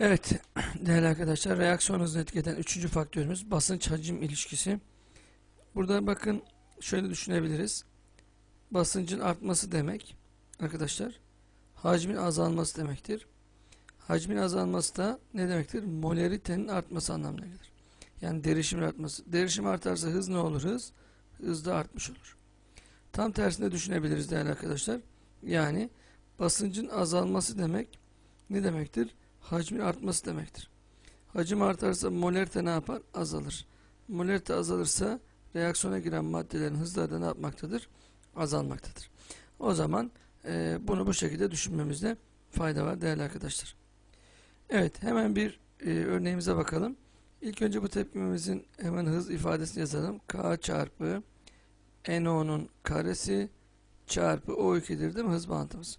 Evet değerli arkadaşlar reaksiyon hızını etkileten üçüncü faktörümüz basınç hacim ilişkisi. Burada bakın şöyle düşünebiliriz. Basıncın artması demek arkadaşlar hacmin azalması demektir. Hacmin azalması da ne demektir? Molaritenin artması anlamına gelir. Yani derişimin artması. Derişim artarsa hız ne olur? Hız, hız da artmış olur. Tam tersine düşünebiliriz değerli arkadaşlar. Yani basıncın azalması demek ne demektir? Hacmin artması demektir. Hacim artarsa molarite ne yapar? Azalır. Molarite azalırsa reaksiyona giren maddelerin hızları da ne yapmaktadır? Azalmaktadır. O zaman e, bunu bu şekilde düşünmemizde fayda var değerli arkadaşlar. Evet hemen bir e, örneğimize bakalım. İlk önce bu tepkimemizin hemen hız ifadesini yazalım. K çarpı NO'nun karesi çarpı O2'dir değil mi hız bağıntımız?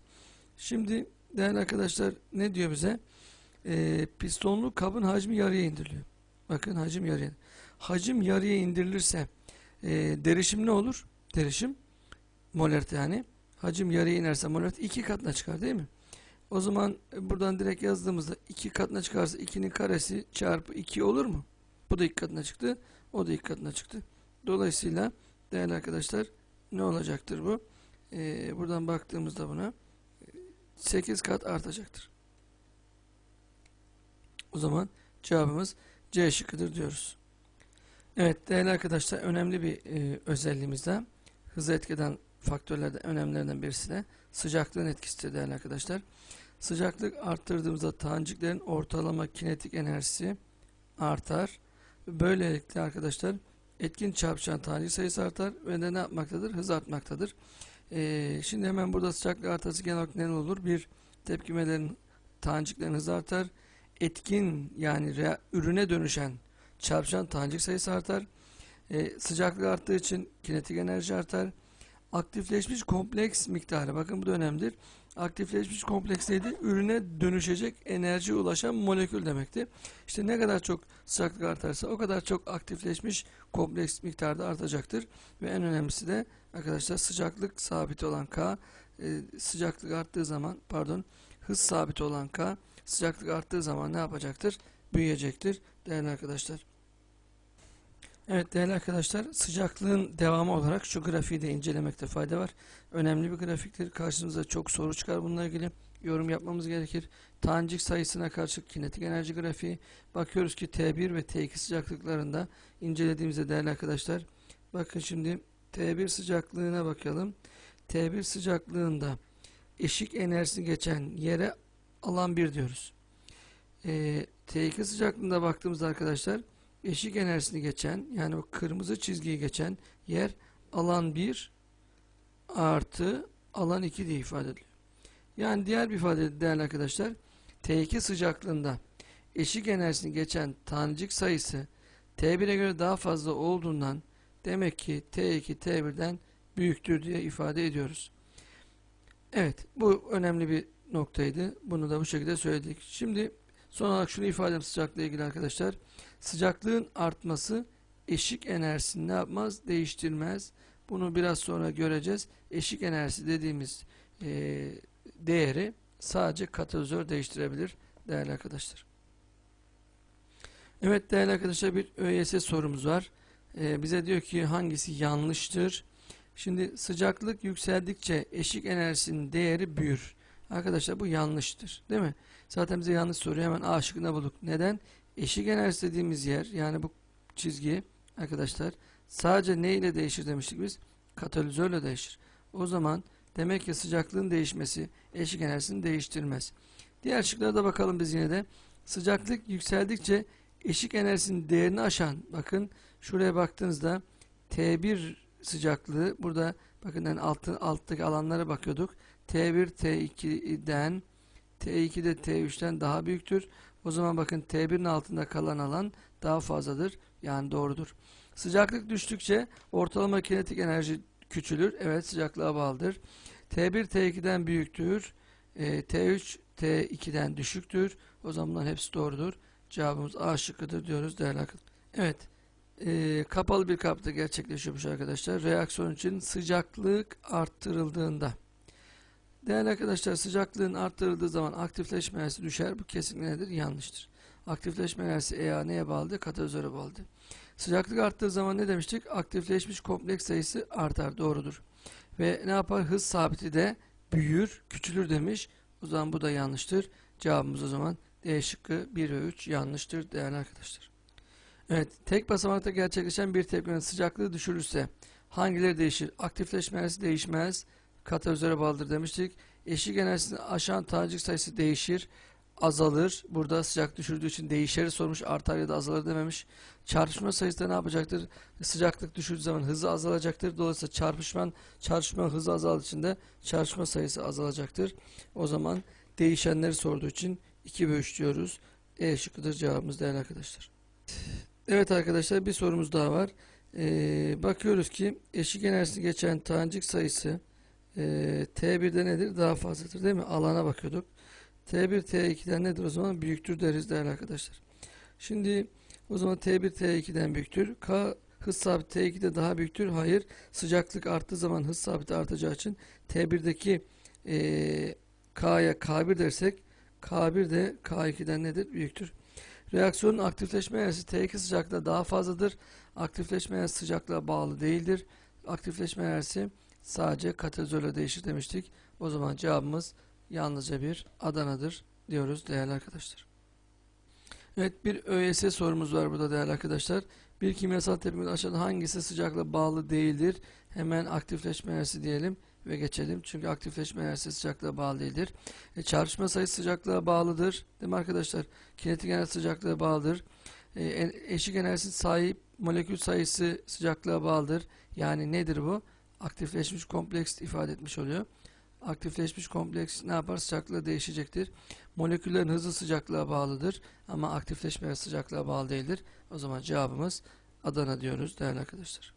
Şimdi değerli arkadaşlar ne diyor bize? Ee, pistonlu kabın hacmi yarıya indiriliyor. Bakın hacim yarıya. Hacim yarıya indirilirse e, derişim ne olur? Derişim molarite yani. Hacim yarıya inerse molarite iki katına çıkar değil mi? O zaman e, buradan direkt yazdığımızda iki katına çıkarsa 2'nin karesi çarpı 2 olur mu? Bu da iki katına çıktı. O da iki katına çıktı. Dolayısıyla değerli arkadaşlar ne olacaktır bu? Ee, buradan baktığımızda buna 8 kat artacaktır. O zaman cevabımız C şıkkıdır diyoruz. Evet değerli arkadaşlar önemli bir e, özelliğimiz de hızı etkeden faktörlerden önemlilerinden birisi de sıcaklığın etkisidir değerli arkadaşlar. Sıcaklık arttırdığımızda taneciklerin ortalama kinetik enerjisi artar. Böylelikle arkadaşlar etkin çarpışan tanecik sayısı artar ve ne yapmaktadır? Hız artmaktadır. Ee, şimdi hemen burada sıcaklık artarsa genel olarak ne olur? Bir tepkimelerin taneciklerin hızı artar. Etkin yani ürüne dönüşen çarpışan tanecik sayısı artar. Ee, sıcaklık arttığı için kinetik enerji artar. Aktifleşmiş kompleks miktarı. Bakın bu da önemlidir. Aktifleşmiş kompleks neydi? Ürüne dönüşecek enerjiye ulaşan molekül demekti. İşte ne kadar çok sıcaklık artarsa o kadar çok aktifleşmiş kompleks miktarda artacaktır. Ve en önemlisi de arkadaşlar sıcaklık sabit olan K e, sıcaklık arttığı zaman pardon hız sabit olan K sıcaklık arttığı zaman ne yapacaktır? Büyüyecektir değerli arkadaşlar. Evet değerli arkadaşlar sıcaklığın devamı olarak şu grafiği de incelemekte fayda var. Önemli bir grafiktir. Karşımıza çok soru çıkar bununla ilgili. Yorum yapmamız gerekir. Tanecik sayısına karşı kinetik enerji grafiği. Bakıyoruz ki T1 ve T2 sıcaklıklarında incelediğimizde değerli arkadaşlar. Bakın şimdi T1 sıcaklığına bakalım. T1 sıcaklığında eşik enerjisi geçen yere alan 1 diyoruz. Ee, T2 sıcaklığında baktığımızda arkadaşlar eşik enerjisini geçen yani o kırmızı çizgiyi geçen yer alan 1 artı alan 2 diye ifade ediliyor. Yani diğer bir ifade değerli arkadaşlar T2 sıcaklığında eşik enerjisini geçen tanecik sayısı T1'e göre daha fazla olduğundan demek ki T2 T1'den büyüktür diye ifade ediyoruz. Evet bu önemli bir noktaydı. Bunu da bu şekilde söyledik. Şimdi son olarak şunu ifade edeyim sıcaklıkla ilgili arkadaşlar. Sıcaklığın artması eşik enerjisini ne yapmaz? Değiştirmez. Bunu biraz sonra göreceğiz. Eşik enerjisi dediğimiz e, değeri sadece katalizör değiştirebilir değerli arkadaşlar. Evet değerli arkadaşlar bir ÖYS sorumuz var. E, bize diyor ki hangisi yanlıştır? Şimdi sıcaklık yükseldikçe eşik enerjisinin değeri büyür. Arkadaşlar bu yanlıştır. Değil mi? Zaten bize yanlış soruyor. Hemen A şıkkında bulduk. Neden? Eşik enerjisi dediğimiz yer yani bu çizgi arkadaşlar sadece ne ile değişir demiştik biz? Katalizörle değişir. O zaman demek ki sıcaklığın değişmesi eşik enerjisini değiştirmez. Diğer şıklara da bakalım biz yine de. Sıcaklık yükseldikçe eşik enerjisinin değerini aşan bakın şuraya baktığınızda T1 sıcaklığı burada bakın yani altı, alttaki alanlara bakıyorduk. T1 T2'den T2 de T3'ten daha büyüktür. O zaman bakın T1'in altında kalan alan daha fazladır. Yani doğrudur. Sıcaklık düştükçe ortalama kinetik enerji küçülür. Evet sıcaklığa bağlıdır. T1 T2'den büyüktür. E, T3 T2'den düşüktür. O zaman bunların hepsi doğrudur. Cevabımız A şıkkıdır diyoruz değerli arkadaşlar. Evet. E, kapalı bir kapta gerçekleşiyormuş arkadaşlar. Reaksiyon için sıcaklık arttırıldığında Değerli arkadaşlar sıcaklığın arttırıldığı zaman aktifleşme enerjisi düşer. Bu kesinlikle nedir? Yanlıştır. Aktifleşme enerjisi EA neye bağlıdır? Katalizöre bağlıdır. Sıcaklık arttığı zaman ne demiştik? Aktifleşmiş kompleks sayısı artar. Doğrudur. Ve ne yapar? Hız sabiti de büyür, küçülür demiş. O zaman bu da yanlıştır. Cevabımız o zaman D şıkkı 1 ve 3 yanlıştır değerli arkadaşlar. Evet, tek basamakta gerçekleşen bir tepkinin sıcaklığı düşürürse hangileri değişir? Aktifleşme enerjisi değişmez. Katalizöre bağlıdır demiştik. Eşik enerjisini aşan tanecik sayısı değişir, azalır. Burada sıcak düşürdüğü için değişeri sormuş, artar ya da azalır dememiş. Çarpışma sayısı da ne yapacaktır? Sıcaklık düşürdüğü zaman hızı azalacaktır. Dolayısıyla çarpışman, çarpışma hızı azaldığı için de çarpışma sayısı azalacaktır. O zaman değişenleri sorduğu için 2 ve 3 diyoruz. E şıkkıdır cevabımız değerli arkadaşlar. Evet arkadaşlar bir sorumuz daha var. Ee, bakıyoruz ki eşik enerjisi geçen tanecik sayısı e, T1'de nedir? Daha fazladır değil mi? Alana bakıyorduk. T1 T2'den nedir o zaman? Büyüktür deriz değerli arkadaşlar. Şimdi o zaman T1 T2'den büyüktür. K hız sabiti T2'de daha büyüktür. Hayır. Sıcaklık arttığı zaman hız sabiti artacağı için T1'deki e, K'ya K1 dersek K1 de K2'den nedir? Büyüktür. Reaksiyonun aktifleşme enerjisi T2 sıcaklığı daha fazladır. Aktifleşme enerjisi sıcaklığa bağlı değildir. Aktifleşme enerjisi sadece katalizörle değişir demiştik. O zaman cevabımız yalnızca bir Adana'dır diyoruz değerli arkadaşlar. Evet bir ÖSS sorumuz var burada değerli arkadaşlar. Bir kimyasal tepkimede aşağıda hangisi sıcaklığa bağlı değildir? Hemen aktifleşme enerjisi diyelim ve geçelim. Çünkü aktifleşme enerjisi sıcaklığa bağlı değildir. E, çarpışma sayısı sıcaklığa bağlıdır. Değil mi arkadaşlar? Kinetik enerji sıcaklığa bağlıdır. E, eşik enerjisi sahip molekül sayısı sıcaklığa bağlıdır. Yani nedir bu? Aktifleşmiş kompleks ifade etmiş oluyor. Aktifleşmiş kompleks ne yapar? Sıcaklığı değişecektir. Moleküllerin hızı sıcaklığa bağlıdır. Ama aktifleşme sıcaklığa bağlı değildir. O zaman cevabımız Adana diyoruz değerli arkadaşlar.